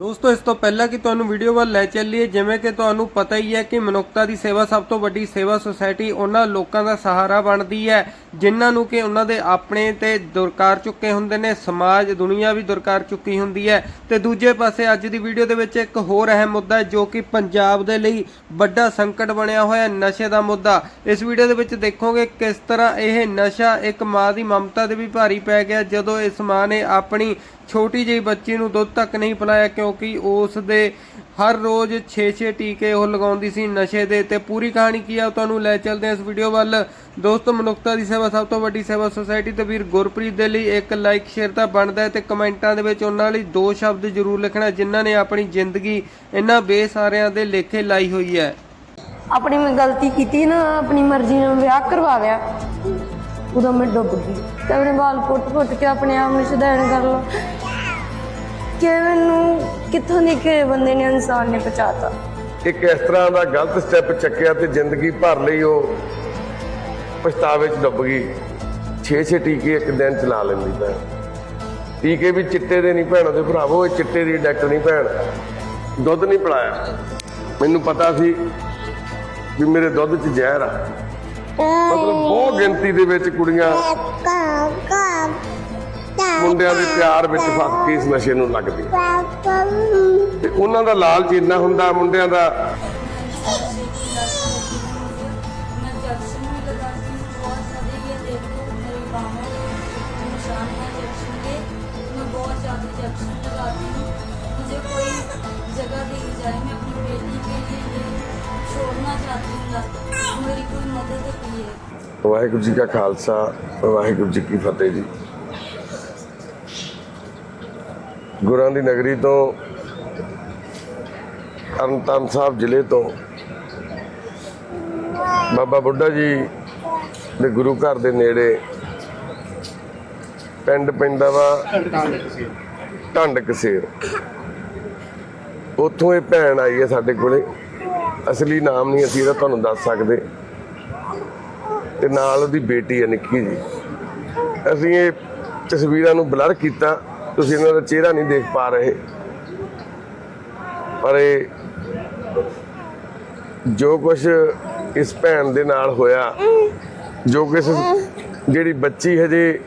ਦੋਸਤੋ ਇਸ ਤੋਂ ਪਹਿਲਾਂ ਕਿ ਤੁਹਾਨੂੰ ਵੀਡੀਓ ਵੱਲ ਲੈ ਚੱਲੀਏ ਜਿਵੇਂ ਕਿ ਤੁਹਾਨੂੰ ਪਤਾ ਹੀ ਹੈ ਕਿ ਮਨੁੱਖਤਾ ਦੀ ਸੇਵਾ ਸਭ ਤੋਂ ਵੱਡੀ ਸੇਵਾ ਸੁਸਾਇਟੀ ਉਹਨਾਂ ਲੋਕਾਂ ਦਾ ਸਹਾਰਾ ਬਣਦੀ ਹੈ ਜਿਨ੍ਹਾਂ ਨੂੰ ਕਿ ਉਹਨਾਂ ਦੇ ਆਪਣੇ ਤੇ ਦੁਰਕਾਰ ਚੁੱਕੇ ਹੁੰਦੇ ਨੇ ਸਮਾਜ ਦੁਨੀਆ ਵੀ ਦੁਰਕਾਰ ਚੁੱਕੀ ਹੁੰਦੀ ਹੈ। ਤੇ ਦੂਜੇ ਪਾਸੇ ਅੱਜ ਦੀ ਵੀਡੀਓ ਦੇ ਵਿੱਚ ਇੱਕ ਹੋਰ ਅਹਿਮ ਮੁੱਦਾ ਹੈ ਜੋ ਕਿ ਪੰਜਾਬ ਦੇ ਲਈ ਵੱਡਾ ਸੰਕਟ ਬਣਿਆ ਹੋਇਆ ਹੈ, ਨਸ਼ੇ ਦਾ ਮੁੱਦਾ। ਇਸ ਵੀਡੀਓ ਦੇ ਵਿੱਚ ਦੇਖੋਗੇ ਕਿਸ ਤਰ੍ਹਾਂ ਇਹ ਨਸ਼ਾ ਇੱਕ ਮਾਂ ਦੀ ਮਮਤਾ ਦੇ ਵੀ ਭਾਰੀ ਪੈ ਗਿਆ ਜਦੋਂ ਇਸ ਮਾਂ ਨੇ ਆਪਣੀ ਛੋਟੀ ਜਿਹੀ ਬੱਚੀ ਨੂੰ ਦੁੱਧ ਤੱਕ ਨਹੀਂ ਪਿਲਾਇਆ ਕਿਉਂਕਿ ਉਸ ਦੇ ਹਰ ਰੋਜ਼ 6-6 ਟੀਕੇ ਉਹ ਲਗਾਉਂਦੀ ਸੀ ਨਸ਼ੇ ਦੇ ਤੇ ਪੂਰੀ ਕਹਾਣੀ ਕੀ ਆ ਤੁਹਾਨੂੰ ਲੈ ਚੱਲਦੇ ਹਾਂ ਇਸ ਵੀਡੀਓ ਵੱਲ। ਦੋਸਤੋ, ਮਨੁੱਖਤਾ ਦੀ ਸੇਵਾ ਸਭ ਤੋਂ ਵੱਡੀ ਸੇਵਾ ਸੁਸਾਇਟੀ ਤੇ ਵੀਰ ਗੁਰਪ੍ਰੀਤ ਦੇ ਲਈ ਇੱਕ ਲਾਈਕ ਸ਼ੇਅਰ ਤਾਂ ਬਣਦਾ ਹੈ ਤੇ ਕਮੈਂਟਾਂ ਦੇ ਵਿੱਚ ਉਹਨਾਂ ਲਈ ਦੋ ਸ਼ਬਦ ਜ਼ਰੂਰ ਲਿਖਣਾ ਜਿਨ੍ਹਾਂ ਨੇ ਆਪਣੀ ਜ਼ਿੰਦਗੀ ਇਹਨਾਂ ਬੇਸਾਰਿਆਂ ਦੇ ਲੇਖੇ ਲਾਈ ਹੋਈ ਹੈ। ਆਪਣੀ ਮੈਂ ਗਲਤੀ ਕੀਤੀ ਨਾ, ਆਪਣੀ ਮਰਜ਼ੀ ਨਾਲ ਵਿਆਹ ਕਰਵਾ ਲਿਆ। ਉਦੋਂ ਮੈਂ ਡੁੱਬ ਗਈ। ਤੇ ਆਪਣੇ ਵਾਲ ਪੁੱਟ ਪੁੱਟ ਕੇ ਆਪਣੇ ਆਪ ਨੂੰ ਸ਼ੁਧੈਣ ਕਰ ਲਓ ਕਿ ਮੈਨੂੰ ਕਿੱਥੋਂ ਦੀ ਕਿ ਬੰਦੇ ਨੇ ਇਨਸਾਨ ਨੇ ਪਹੁੰਚਾਤਾ। ਇੱਕ ਇਸ ਤਰ੍ਹਾਂ ਦਾ ਗਲਤ ਸਟੈਪ ਚੱਕਿਆ ਤੇ ਜ਼ਿੰਦਗੀ ਭਰ ਲਈ ਉਹ ਪਛਤਾਵੇ 'ਚ ਡੁੱਬ ਗਈ। 6-6 ਟੀਕੇ ਇੱਕ ਦਿਨ ਚਲਾ ਲੈਂਦੀ ਭੈਣ। ਟੀਕੇ ਵੀ ਚਿੱਟੇ ਦੇ ਨਹੀਂ ਭੈਣ ਉਹਦੇ ਭਰਾਵੋ ਇਹ ਚਿੱਟੇ ਦੀ ਡਾਕਟਰ ਨਹੀਂ ਭੈਣ। ਦੁੱਧ ਨਹੀਂ ਪਿਲਾਇਆ। ਮੈਨੂੰ ਪਤਾ ਸੀ ਵੀ ਮੇਰੇ ਦੁੱਧ 'ਚ ਜ਼ਹਿਰ ਆ। ਮਤਲਬ ਬਹੁਤ ਗਿਣਤੀ ਦੇ ਵਿੱਚ ਕੁੜੀਆਂ ਮੁੰਡਿਆਂ ਦੇ ਪਿਆਰ ਵਿੱਚ ਫਸ ਕੇ ਇਸ ਨਸ਼ੇ ਨੂੰ ਲੱਗਦੀ। ਤੇ ਉਹਨਾਂ ਦਾ ਲਾਲ ਇੰਨਾ ਹੁੰਦਾ, ਮੁੰਡਿਆਂ ਦਾ ਵਾਹਿਗੁਰੂ ਜੀ ਕਾ ਖਾਲਸਾ, ਵਾਹਿਗੁਰੂ ਜੀ ਕੀ ਫਤਿਹ ਜੀ। ਗੁਰਾਂ ਦੀ ਨਗਰੀ ਤੋਂ ਤਰਨਤਾਰਨ ਸਾਹਿਬ ਜ਼ਿਲ੍ਹੇ ਤੋਂ, ਬਾਬਾ ਬੁੱਢਾ ਜੀ ਦੇ ਗੁਰੂ ਘਰ ਦੇ ਨੇੜੇ ਪਿੰਡ ਪੈਂਦਾ ਵਾ ਢੰਡ ਕਸੇਰ ਉੱਥੋਂ ਇਹ ਭੈਣ ਆਈ ਹੈ ਸਾਡੇ ਕੋਲੇ। ਅਸਲੀ ਨਾਮ ਨਹੀਂ ਅਸੀਂ ਇਹਦਾ ਤੁਹਾਨੂੰ ਦੱਸ ਸਕਦੇ। ਤੇ ਨਾਲ ਉਹਦੀ ਬੇਟੀ ਹੈ ਨਿੱਕੀ ਜੀ। ਅਸੀਂ ਇਹ ਤਸਵੀਰਾਂ ਨੂੰ ਬਲਰ ਕੀਤਾ। ਤੁਸੀਂ ਇਹਨਾਂ ਦਾ ਚਿਹਰਾ ਨਹੀਂ ਦੇਖ ਪਾ ਰਹੇ। ਪਰ ਇਹ ਜੋ ਕੁਝ ਇਸ ਭੈਣ ਦੇ ਨਾਲ ਹੋਇਆ, ਜੋ ਕਿ ਜਿਹੜੀ ਬੱਚੀ ਹਜੇ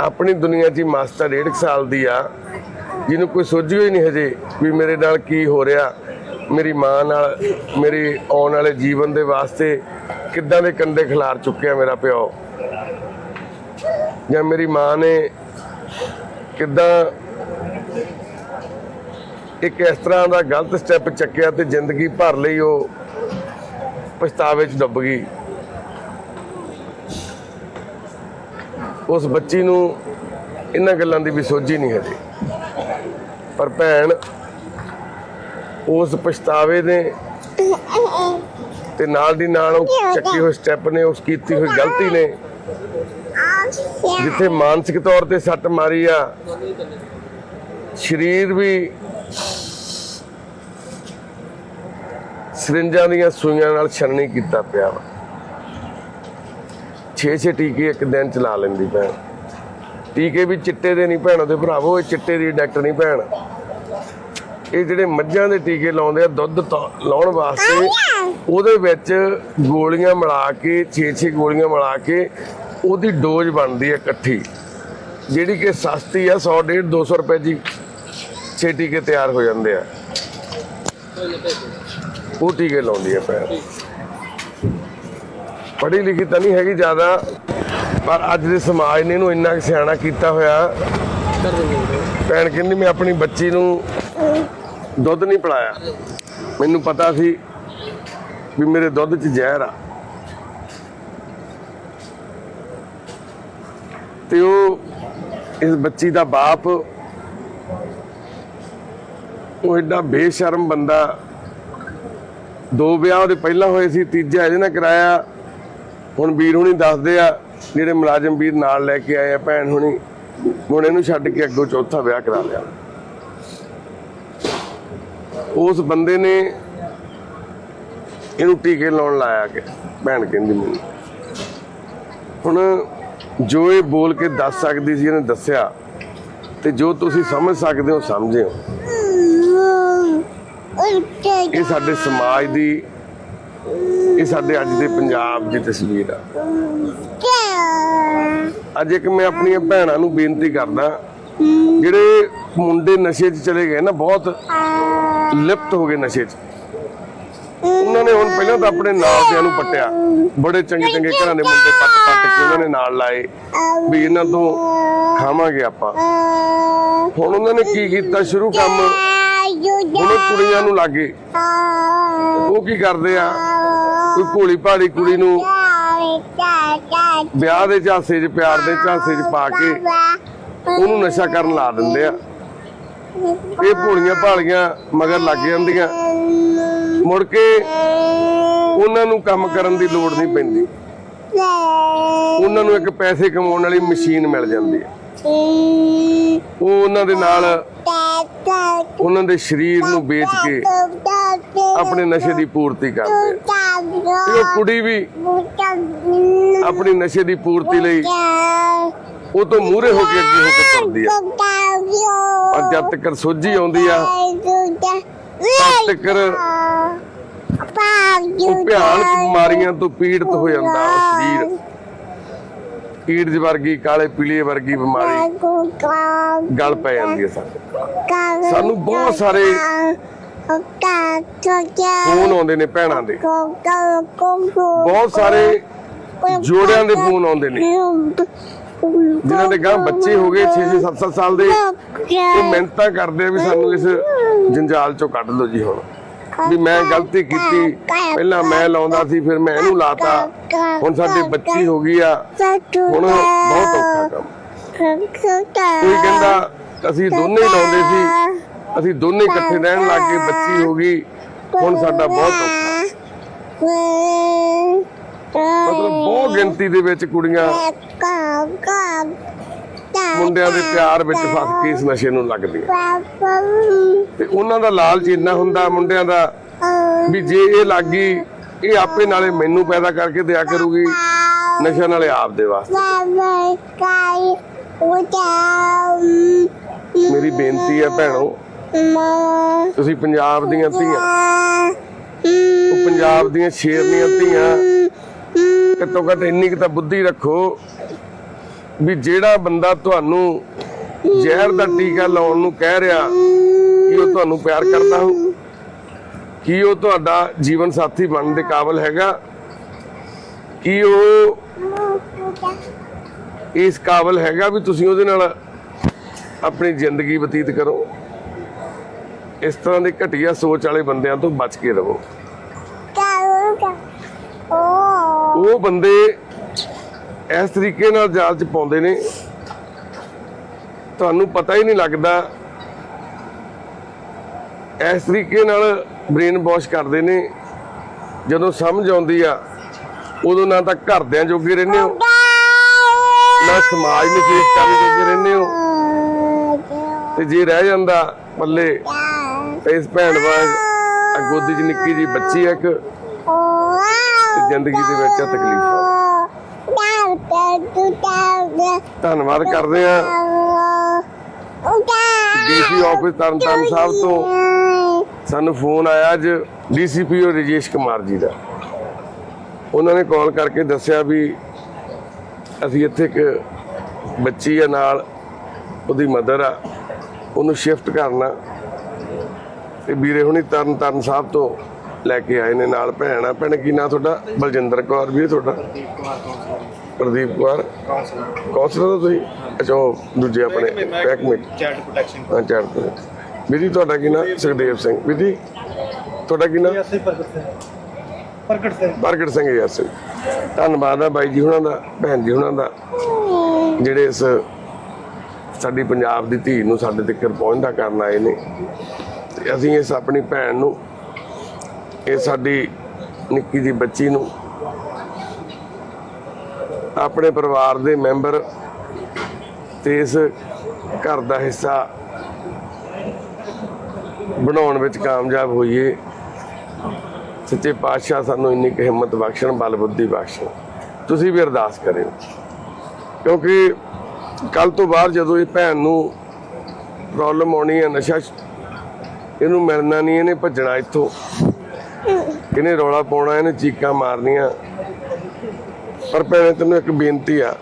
ਆਪਣੀ ਦੁਨੀਆ 'ਚ ਹੀ ਮਸਤ ਸਾਲ ਦੀ ਆ, ਜਿਹਨੂੰ ਕੋਈ ਸੋਝਿਓ ਹੀ ਨਹੀਂ ਹਜੇ ਵੀ ਮੇਰੇ ਨਾਲ ਕੀ ਹੋ ਰਿਹਾ, ਮੇਰੀ ਮਾਂ ਨਾਲ, ਮੇਰੇ ਆਉਣ ਵਾਲੇ ਜੀਵਨ ਦੇ ਵਾਸਤੇ ਕਿੱਦਾਂ ਦੇ ਕੰਡੇ ਖਿਲਾਰ ਚੁੱਕਿਆ ਮੇਰਾ ਪਿਓ। ਜਾਂ ਮੇਰੀ ਮਾਂ ਨੇ ਕਿੱਦਾਂ ਇੱਕ ਇਸ ਤਰ੍ਹਾਂ ਦਾ ਗਲਤ ਸਟੈਪ ਚੱਕਿਆ ਤੇ ਜ਼ਿੰਦਗੀ ਭਰ ਲਈ ਉਹ ਪਛਤਾਵੇ 'ਚ ਡੁੱਬ ਗਈ। ਉਸ ਬੱਚੀ ਨੂੰ ਇਹਨਾਂ ਗੱਲਾਂ ਦੀ ਵੀ ਸੋਝੀ ਨਹੀਂ ਹਜੇ। ਪਰ ਭੈਣ ਉਸ ਪਛਤਾਵੇ ਨੇ ਤੇ ਨਾਲ ਦੀ ਨਾਲ ਉਹ ਚੱਕੀ ਹੋਏ ਸਟੈਪ ਨੇ ਉਸ ਕੀਤੀ ਹੋਈ ਗਲਤੀ ਨੇ। ਜਿੱਥੇ ਮਾਨਸਿਕ ਤੌਰ ਤੇ ਸੱਟ ਮਾਰੀ ਆ, ਸਰੀਰ ਵੀ ਸਰਿੰਜਾਂ ਦੀਆਂ ਸੂਈਆਂ ਨਾਲ ਛਣਨੀ ਕੀਤਾ ਪਿਆ ਵਾ। 6-6 ਟੀਕੇ ਇੱਕ ਦਿਨ ਚਲਾ ਲੈਂਦੀ ਭੈਣ। ਟੀਕੇ ਵੀ ਚਿੱਟੇ ਦੇ ਨਹੀਂ ਭੈਣ, ਉਹਦੇ ਭਰਾਵੋ, ਇਹ ਚਿੱਟੇ ਦੀ ਡਾਕਟਰ ਨਹੀਂ ਭੈਣ। ਇਹ ਜਿਹੜੇ ਮੱਝਾਂ ਦੇ ਟੀਕੇ ਲਾਉਂਦੇ ਆ, ਦੁੱਧ ਲਾਉਣ ਵਾਸਤੇ, ਉਹਦੇ ਵਿੱਚ ਗੋਲੀਆਂ ਮਿਲਾ ਕੇ 6-6 ਗੋਲੀਆਂ ਮਿਲਾ ਕੇ ਉਹਦੀ ਡੋਜ਼ ਬਣਦੀ ਹੈ ਇਕੱਠੀ, ਜਿਹੜੀ ਕਿ ਸਸਤੀ ਆ 100 150 200 ਰੁਪਏ ਦੀ 6 ਟੀਕੇ ਤਿਆਰ ਹੋ ਜਾਂਦੇ ਆ। ਉਹ ਟੀਕੇ ਲਾਉਂਦੀ ਹੈ ਭੈਣ। ਪੜ੍ਹੀ ਲਿਖੀ ਤਾਂ ਨਹੀਂ ਹੈਗੀ ਜ਼ਿਆਦਾ, ਪਰ ਅੱਜ ਦੇ ਸਮਾਜ ਨੇ ਇਹਨੂੰ ਇੰਨਾ ਸਿਆਣਾ ਕੀਤਾ ਹੋਇਆ। ਭੈਣ ਕਹਿੰਦੀ, ਮੈਂ ਆਪਣੀ ਬੱਚੀ ਨੂੰ ਦੁੱਧ ਨਹੀਂ ਪਿਲਾਇਆ। ਮੈਨੂੰ ਪਤਾ ਸੀ ਵੀ ਮੇਰੇ ਦੁੱਧ 'ਚ ਜ਼ਹਿਰ ਆ। ਤੇ ਉਹ ਇਸ ਬੱਚੀ ਦਾ ਬਾਪ, ਉਹ ਐਡਾ ਬੇਸ਼ਰਮ ਬੰਦਾ, ਦੋ ਵਿਆਹ ਉਹਦੇ ਪਹਿਲਾਂ ਹੋਏ ਸੀ, ਤੀਜਾ ਇਹਦੇ ਨਾਲ ਕਰਾਇਆ। ਹੁਣ ਵੀਰ ਹੁਣੀ ਦੱਸਦੇ ਆ, ਜਿਹੜੇ ਮੁਲਾਜ਼ਮ ਵੀਰ ਨਾਲ ਲੈ ਕੇ ਆਏ ਆ, ਭੈਣ ਹੁਣੀ, ਹੁਣ ਇਹਨੂੰ ਛੱਡ ਕੇ ਅੱਗੋਂ ਚੌਥਾ ਵਿਆਹ ਕਰਾ ਲਿਆ। ਉਸ ਬੰਦੇ ਨੇ ਇਹਨੂੰ ਟੀਕੇ ਲਾਉਣ ਲਾਇਆ ਕਿ, ਭੈਣ ਕਹਿੰਦੀ ਮੈਨੂੰ। ਹੁਣ ਜੋ ਇਹ ਬੋਲ ਕੇ ਦੱਸ ਸਕਦੀ ਸੀ, ਇਹਨੇ ਦੱਸਿਆ। ਤੇ ਜੋ ਤੁਸੀਂ ਸਮਝ ਸਕਦੇ ਹੋ ਸਮਝਿਓ ਇਹ ਸਾਡੇ ਸਮਾਜ ਦੀ, ਇਹ ਸਾਡੇ ਅੱਜ ਦੇ ਪੰਜਾਬ ਦੀ ਤਸਵੀਰ ਆ। ਅੱਜ ਇੱਕ ਮੈਂ ਆਪਣੀਆਂ ਭੈਣਾਂ ਨੂੰ ਬੇਨਤੀ ਕਰਦਾ, ਜਿਹੜੇ ਮੁੰਡੇ ਨਸ਼ੇ 'ਚ ਚਲੇ ਗਏ ਨਾ, ਬਹੁਤ ਲਿਪਤ ਹੋ ਗਏ ਨਸ਼ੇ 'ਚ। ਉਹਨਾਂ ਨੇ ਹੁਣ ਪਹਿਲਾਂ ਤਾਂ ਆਪਣੇ ਨਾਲਦਿਆਂ ਨੂੰ ਪੱਟਿਆ। ਬੜੇ ਚੰਗੇ ਚੰਗੇ ਘਰਾਂ ਦੇ ਮੁੰਡੇ ਪੱਟ ਉਹਨਾਂ ਨੇ ਨਾਲ ਲਾਏ ਵੀ ਇਹਨਾਂ ਤੋਂ ਖਾਵਾਂਗੇ ਆਪਾਂ। ਹੁਣ ਉਹਨਾਂ ਨੇ ਕੀ ਕੀਤਾ? ਸ਼ੁਰੂ ਕੰਮ ਹੁਣ ਕੁੜੀਆਂ ਨੂੰ ਲਾਗੇ। ਉਹ ਕੀ ਕਰਦੇ ਆ? ਕੋਈ ਭੋਲੀ ਭਾਲੀ ਕੁੜੀ ਨੂੰ ਵਿਆਹ ਦੇ ਝਾਂਸੇ 'ਚ, ਪਿਆਰ ਦੇ ਝਾਂਸੇ 'ਚ ਪਾ ਕੇ ਉਹਨੂੰ ਨਸ਼ਾ ਕਰਨ ਲਾ ਦਿੰਦੇ ਆ। ਇਹ ਭੋਲੀਆਂ ਭਾਲੀਆਂ ਮਗਰ ਲੱਗ ਜਾਂਦੀਆਂ। ਮੁੜ ਕੇ ਉਹਨਾਂ ਨੂੰ ਕੰਮ ਕਰਨ ਦੀ ਲੋੜ ਨਹੀਂ ਪੈਂਦੀ। ਉਹਨਾਂ ਨੂੰ ਇੱਕ ਪੈਸੇ ਕਮਾਉਣ ਵਾਲੀ ਮਸ਼ੀਨ ਮਿਲ ਜਾਂਦੀ ਹੈ। ਉਹ ਉਹਨਾਂ ਦੇ ਨਾਲ ਉਹਨਾਂ ਦੇ ਸਰੀਰ ਨੂੰ ਵੇਚ ਕੇ ਆਪਣੇ ਨਸ਼ੇ ਦੀ ਪੂਰਤੀ ਕਰਦੇ ਤੇ ਉਹ ਕੁੜੀ ਵੀ ਆਪਣੀ ਨਸ਼ੇ ਦੀ ਪੂਰਤੀ ਲਈ ਉਹ ਤੋਂ ਮੂਹਰੇ ਹੋ ਕੇ ਅੱਗੇ ਹੋ ਕੇ ਤੁਰਦੀ ਆ। ਪਰ ਜਦ ਤੱਕ ਸੋਝੀ ਆਉਂਦੀ ਆ ਤਦ ਤੱਕ ਉਹ ਭਿਆਨਕ ਬਿਮਾਰੀਆਂ ਤੋਂ ਪੀੜਤ ਹੋ ਜਾਂਦਾ ਉਹ ਸਰੀਰ। ਈਡਜ਼ ਵਰਗੀ ਕਾਲੇ ਪੀਲੀਏ ਵਰਗੀ ਬਿਮਾਰੀ। ਗਲ ਪੈ ਜਾਂਦੀ ਹੈ ਸਾਡੇ ਸਾਨੂੰ ਬਹੁਤ ਸਾਰੇ ਫੋਨ ਆਉਂਦੇ ਨੇ ਭੈਣਾਂ ਦੇ। ਬਹੁਤ ਸਾਰੇ ਜੋੜਿਆਂ ਦੇ ਫੋਨ ਆਉਂਦੇ ਨੇ। ਜਿਨ੍ਹਾਂ ਦੇ ਗਾਂ ਬੱਚੇ ਹੋ ਗਏ 6-6 7-7 ਸਾਲ ਦੇ। ਉਹ ਮਿਹਨਤਾਂ ਕਰਦੇ ਆ ਵੀ ਸਾਨੂੰ ਇਸ ਜੰਜਾਲ ਚੋਂ ਕੱਢ ਲਓ ਜੀ ਹੁਣ। ਵੀ ਮੈਂ ਗਲਤੀ ਕੀਤੀ। ਪਹਿਲਾਂ ਮੈਂ ਲਾਉਂਦਾ ਸੀ, ਫਿਰ ਮੈਂ ਇਹਨੂੰ ਲਾਤਾ। ਹੁਣ ਸਾਡੀ ਬੱਚੀ ਹੋ ਗਈ ਆ। ਹੁਣ ਬਹੁਤ ਔਖਾ ਕੰਮ। ਕੋਈ ਕਹਿੰਦਾ, ਅਸੀਂ ਦੋਨੇ ਹੀ ਲਾਉਂਦੇ ਸੀ। ਅਸੀਂ ਦੋਨੇ ਹੀ ਇਕੱਠੇ ਰਹਿਣ ਲੱਗ ਗਏ, ਬੱਚੀ ਹੋ ਗਈ। ਹੁਣ ਸਾਡਾ ਬਹੁਤ ਔਖਾ। ਮਤਲਬ ਬਹੁਤ ਗਿਣਤੀ ਦੇ ਵਿੱਚ ਕੁੜੀਆਂ ਮੁੰਡਿਆਂ ਦੇ ਪਿਆਰ ਵਿੱਚ ਫਸ ਕੇ ਇਸ ਨਸ਼ੇ ਨੂੰ ਲੱਗਦੀਆਂ ਤੇ ਉਹਨਾਂ ਦਾ ਲਾਲਚ ਇੰਨਾ ਹੁੰਦਾ ਮੁੰਡਿਆਂ ਦਾ ਵੀ ਜੇ ਇਹ ਲੱਗੀ ਇਹ ਆਪੇ ਨਾਲੇ ਮੈਨੂੰ ਪੈਦਾ ਕਰਕੇ ਦਿਆ ਕਰੂਗੀ ਨਸ਼ਾ ਨਾਲੇ ਆਪ ਦੇ ਵਾਸਤੇ। ਮੇਰੀ ਬੇਨਤੀ ਹੈ ਭੈਣੋ ਤੁਸੀਂ ਪੰਜਾਬ ਦੀਆਂ ਧੀਆਂ। ਉਹ ਪੰਜਾਬ ਦੀਆਂ ਸ਼ੇਰਨੀਆਂ ਧੀਆਂ। ਘੱਟੋ ਘੱਟ ਇੰਨੀ ਕੁ ਤਾਂ ਬੁੱਧੀ ਰੱਖੋ ਵੀ ਜਿਹੜਾ ਬੰਦਾ ਤੁਹਾਨੂੰ ਜ਼ਹਿਰ ਦਾ ਟੀਕਾ ਲਾਉਣ ਨੂੰ ਕਹਿ ਰਿਹਾ ਕਿ ਉਹ ਤੁਹਾਨੂੰ ਪਿਆਰ ਕਰਦਾ ਹੋ ਕੀ ਉਹ ਤੁਹਾਡਾ ਜੀਵਨ ਸਾਥੀ ਬਣਨ ਦੇ ਕਾਬਿਲ ਹੈਗਾ? ਕੀ ਉਹ ਇਸ ਕਾਬਿਲ ਹੈਗਾ ਵੀ ਤੁਸੀਂ ਉਹਦੇ ਨਾਲ ਆਪਣੀ ਜ਼ਿੰਦਗੀ ਬਤੀਤ ਕਰੋ? ਇਸ ਤਰ੍ਹਾਂ ਦੇ ਘਟੀਆ ਸੋਚ ਵਾਲੇ ਬੰਦਿਆਂ ਤੋਂ ਬਚ ਕੇ ਰਹੋ। ਉਹ ਬੰਦੇ ਇਸ ਤਰੀਕੇ ਨਾਲ ਜਾਲ ਚ ਪਾਉਂਦੇ ਨੇ। ਤੁਹਾਨੂੰ ਪਤਾ ਹੀ ਨਹੀਂ ਲੱਗਦਾ। ਇਸ ਤਰੀਕੇ ਨਾਲ ਬ੍ਰੇਨ ਵਾਸ਼ ਕਰਦੇ ਨੇ। ਜਦੋਂ ਸਮਝ ਆਉਂਦੀ ਆ, ਉਦੋਂ ਨਾ ਤਾਂ ਘਰਦਿਆਂ ਜੋਗੇ ਰਹਿੰਦੇ ਹੋ, ਨਾ ਸਮਾਜ ਨੂੰ ਫੇਸ ਕਰਨ ਜੋਗੇ ਰਹਿੰਦੇ ਹੋ। ਤੇ ਜੇ ਰਹਿ ਜਾਂਦਾ ਪੱਲੇ ਇਸ ਭੈਣ ਵਾਂਗ ਆ ਗੋਦੀ 'ਚ ਨਿੱਕੀ ਜੀ ਬੱਚੀ ਆ ਇੱਕ ਜ਼ਿੰਦਗੀ ਦੇ ਵਿੱਚ ਆ ਤਕਲੀਫਾਂ। ਧੰਨਵਾਦ ਕਰਦੇ ਆ ਡੀਸੀ ਆਫਿਸ ਤਰਨਤਾਰਨ ਸਾਹਿਬ ਤੋਂ ਸਾਨੂੰ ਫੋਨ ਆਇਆ ਅੱਜ ਡੀਸੀਪੀਓ ਰਜੇਸ਼ ਕੁਮਾਰ ਜੀ ਦਾ। ਉਹਨਾਂ ਨੇ ਕਾਲ ਕਰਕੇ ਦੱਸਿਆ ਵੀ ਅਸੀਂ ਇੱਥੇ ਇੱਕ ਬੱਚੀ ਆ ਨਾਲ, ਉਹਦੀ ਮਦਰ ਆ, ਉਹਨੂੰ ਸ਼ਿਫਟ ਕਰਨਾ। ਤੇ ਵੀਰੇ ਹੁਣੀ ਤਰਨ ਤਰਨ ਸਾਹਿਬ ਤੋਂ ਲੈ ਕੇ ਆਏ ਨੇ ਨਾਲ ਭੈਣ ਆ। ਭੈਣ ਕੀ ਨਾਂ ਤੁਹਾਡਾ? ਬਲਜਿੰਦਰ ਕੌਰ ਵੀਰੇ ਤੁਹਾਡਾ। ਪ੍ਰਦੀਪ ਕੁਮਾਰ। ਕੌਂਸਲਰ ਤੁਸੀਂ? ਅੱਛਾ ਉਹ ਦੂਜੇ ਆਪਣੇ ਪੈਕਮੇਟ ਚਾਈਲਡ ਪ੍ਰੋਟੈਕਸ਼ਨ ਹਾਂ ਚਾਰ ਵੀਰੇ ਤੁਹਾਡਾ ਕੀ ਨਾਂ? ਸੁਖਦੇਵ ਸਿੰਘ। ਵੀਰੇ ਤੁਹਾਡਾ ਕੀ ਨਾਂ? ਅਸੀਂ ਪ੍ਰਗਟ ਸਿੰਘ। ਪ੍ਰਗਟ ਸਿੰਘ। ਪ੍ਰਗਟ ਸਿੰਘ ਯਾਰ ਧੰਨਵਾਦ ਆ ਬਾਈ ਜੀ ਹੁਣਾਂ ਦਾ ਭੈਣ ਜੀ ਹੁਣਾਂ ਦਾ ਜਿਹੜੇ ਇਸ ਸਾਡੀ ਪੰਜਾਬ ਦੀ ਧੀ ਨੂੰ ਸਾਡੇ ਤੱਕ ਪਹੁੰਚਦਾ ਕਰਨ ਆਏ ਨੇ। ਤੇ ਅਸੀਂ ਇਸ ਆਪਣੀ ਭੈਣ ਨੂੰ ਇਹ ਸਾਡੀ ਨਿੱਕੀ ਜੀ ਬੱਚੀ ਨੂੰ ਆਪਣੇ ਪਰਿਵਾਰ ਦੇ ਮੈਂਬਰ ਤੇ ਇਸ ਘਰ ਦਾ ਹਿੱਸਾ ਬਣਾਉਣ ਵਿੱਚ ਕਾਮਯਾਬ ਹੋਈਏ। ਸੱਚੇ ਪਾਤਸ਼ਾਹ ਸਾਨੂੰ ਇੰਨੀ ਕੁ ਹਿੰਮਤ ਬਖਸ਼ਣ, ਬਲ ਬੁੱਧੀ ਬਖਸ਼ਣ। ਤੁਸੀਂ ਵੀ ਅਰਦਾਸ ਕਰਿਓ। ਕਿਉਂਕਿ ਕੱਲ ਤੋਂ ਬਾਅਦ ਜਦੋਂ ਇਹ ਭੈਣ ਨੂੰ ਪ੍ਰੋਬਲਮ ਆਉਣੀ ਹੈ, ਨਸ਼ਾ ਇਹਨੂੰ ਮਿਲਣਾ ਨਹੀਂ, ਇਹਨੇ ਭੱਜਣਾ ਇੱਥੋਂ। ਇਹਨੇ ਰੌਲਾ ਪਾਉਣਾ, ਇਹਨੇ ਚੀਕਾਂ ਮਾਰਨੀਆਂ। ਪਰ ਭੈਣੇ, ਤੈਨੂੰ ਇੱਕ ਬੇਨਤੀ ਆ।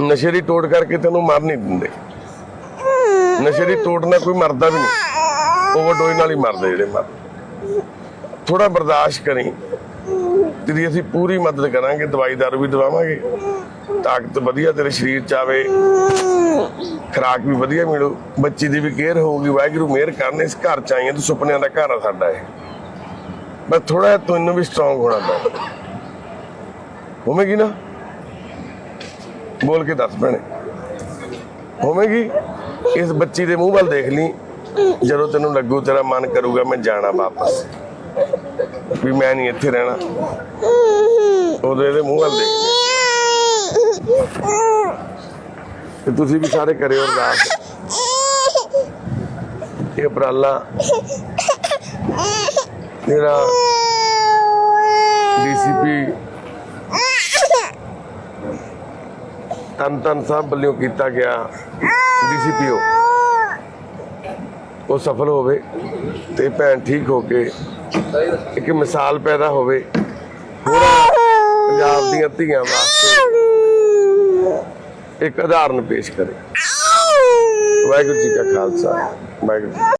ਨਸ਼ੇ ਦੀ ਟੋੜ ਕਰਕੇ ਤੈਨੂੰ ਮਰ ਨਹੀਂ ਦਿੰਦੇ। ਨਸ਼ੇ ਦੀ ਟੋੜ ਨਾਲ ਕੋਈ ਮਰਦਾ ਵੀ ਨਹੀਂ। ਓਵਰਡੋਜ਼ ਨਾਲ ਹੀ ਮਰਦੇ ਜਿਹੜੇ ਮਰ। ਥੋੜਾ ਬਰਦਾਸ਼ਤ ਕਰੀ। ਤੇਰੀ ਅਸੀਂ ਪੂਰੀ ਮਦਦ ਕਰਾਂਗੇ, ਦਵਾਈ ਦਾਰੂ ਵੀ ਦਵਾਵਾਂਗੇ। ਤਾਕਤ ਵਧੀਆ ਤੇਰੇ ਸਰੀਰ ਚ ਆਵੇ। ਖੁਰਾਕ ਵੀ ਵਧੀਆ ਮਿਲੂ। ਬੱਚੀ ਦੀ ਵੀ ਕੇਅਰ ਹੋਊਗੀ। ਵਾਹਿਗੁਰੂ ਮਿਹਰ ਕਰਨ। ਇਸ ਘਰ ਚ ਆਈਆਂ ਤੂੰ ਸੁਪਨਿਆਂ ਦਾ ਘਰ ਆ ਸਾਡਾ ਇਹ। ਬਸ ਥੋੜਾ ਤੈਨੂੰ ਵੀ ਸਟਰੋਂਗ ਹੋਣਾ ਪੈਣਾ ਹੋਵੇਗੀ ਨਾ? ਬੋਲ ਕੇ ਦੱਸ ਭੈਣੇ। ਹੋਵੇਗੀ? ਇਸ ਬੱਚੀ ਦੇ ਮੂੰਹ ਵੱਲ ਦੇਖ ਲਈ। ਜਦੋਂ ਤੈਨੂੰ ਲੱਗੂ ਤੇਰਾ ਮਨ ਕਰੂਗਾ ਮੈਂ ਜਾਣਾ ਵਾਪਸ। ਵੀ ਮੈਂ ਨਹੀਂ ਇੱਥੇ ਰਹਿਣਾ। ਉਦੋਂ ਇਹਦੇ ਮੂੰਹ ਵੱਲ ਦੇਖ ਤੇ ਤੁਸੀਂ ਵੀ ਸਾਰੇ ਕਰਿਓ ਅਰਦਾਸ। ਇਹ ਉਪਰਾਲਾ ਜਿਹੜਾ ਡੀਸੀਪੀ ਤਨ ਤਨ ਸਾਹਿਬ ਵੱਲੋਂ ਕੀਤਾ ਗਿਆ ਡੀਸੀਪੀਓ। ਉਹ ਸਫਲ ਹੋਵੇ ਤੇ ਭੈਣ ਠੀਕ ਹੋ ਕੇ ਇੱਕ ਮਿਸਾਲ ਪੈਦਾ ਹੋਵੇ ਹੋਰਾਂ ਪੰਜਾਬ ਦੀਆਂ ਧੀਆਂ ਵਾਸਤੇ ਇੱਕ ਉਦਾਹਰਨ ਪੇਸ਼ ਕਰੇ। ਵਾਹਿਗੁਰੂ ਜੀ ਕਾ ਖਾਲਸਾ, ਵਾਹਿਗੁਰੂ ਜੀ